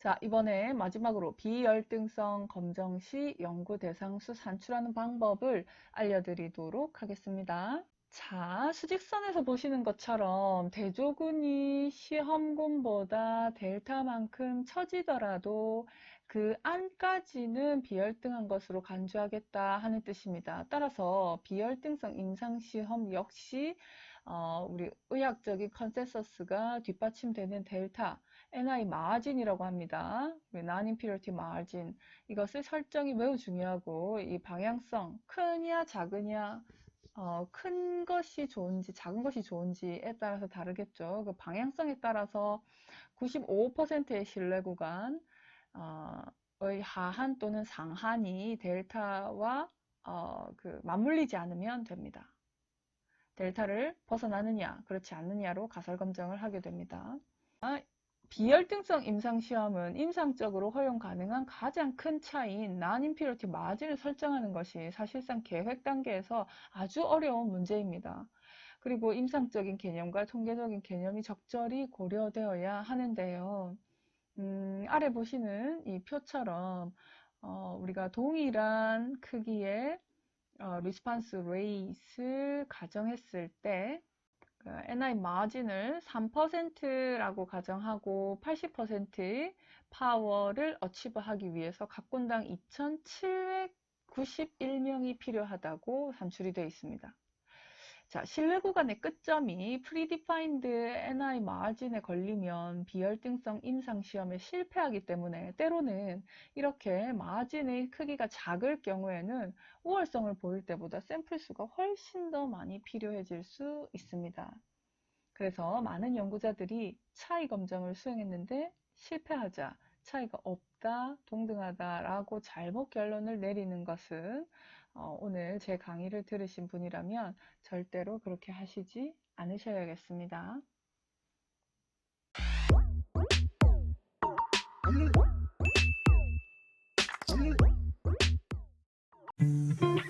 자, 이번에 마지막으로 비열등성 검정 시 연구 대상 수 산출하는 방법을 알려드리도록 하겠습니다. 자, 수직선에서 보시는 것처럼 대조군이 시험군보다 델타만큼 처지더라도 그 안까지는 비열등한 것으로 간주하겠다 하는 뜻입니다. 따라서 비열등성 임상시험 역시 어, 우리 의학적인 컨센서스가 뒷받침되는 델타, NI 마진이라고 합니다. 난인피리티 마진. 이것을 설정이 매우 중요하고 이 방향성, 크냐 작으냐 어, 큰 것이 좋은지 작은 것이 좋은지에 따라서 다르겠죠. 그 방향성에 따라서 95%의 신뢰 구간 어, 의 하한 또는 상한이 델타와 어, 그 맞물리지 않으면 됩니다. 델타를 벗어나느냐 그렇지 않느냐로 가설 검정을 하게 됩니다. 비열등성 임상시험은 임상적으로 허용 가능한 가장 큰 차이인 난인피로티 마진을 설정하는 것이 사실상 계획 단계에서 아주 어려운 문제입니다. 그리고 임상적인 개념과 통계적인 개념이 적절히 고려되어야 하는데요. 음, 아래 보시는 이 표처럼 어, 우리가 동일한 크기의 어, 리스판스 레이스를 가정했을 때 그 NI 마진을 3%라고 가정하고 80%의 파워를 어치브하기 위해서 각 군당 2,791명이 필요하다고 산출이 되어 있습니다. 자, 신뢰 구간의 끝점이 프리디파인드 NI 마진에 걸리면 비열등성 임상 시험에 실패하기 때문에 때로는 이렇게 마진의 크기가 작을 경우에는 우월성을 보일 때보다 샘플 수가 훨씬 더 많이 필요해질 수 있습니다. 그래서 많은 연구자들이 차이 검정을 수행했는데 실패하자 차이가 없다, 동등하다라고 잘못 결론을 내리는 것은 어, 오늘 제 강의를 들으신 분이라면 절대로 그렇게 하시지 않으셔야겠습니다. 음.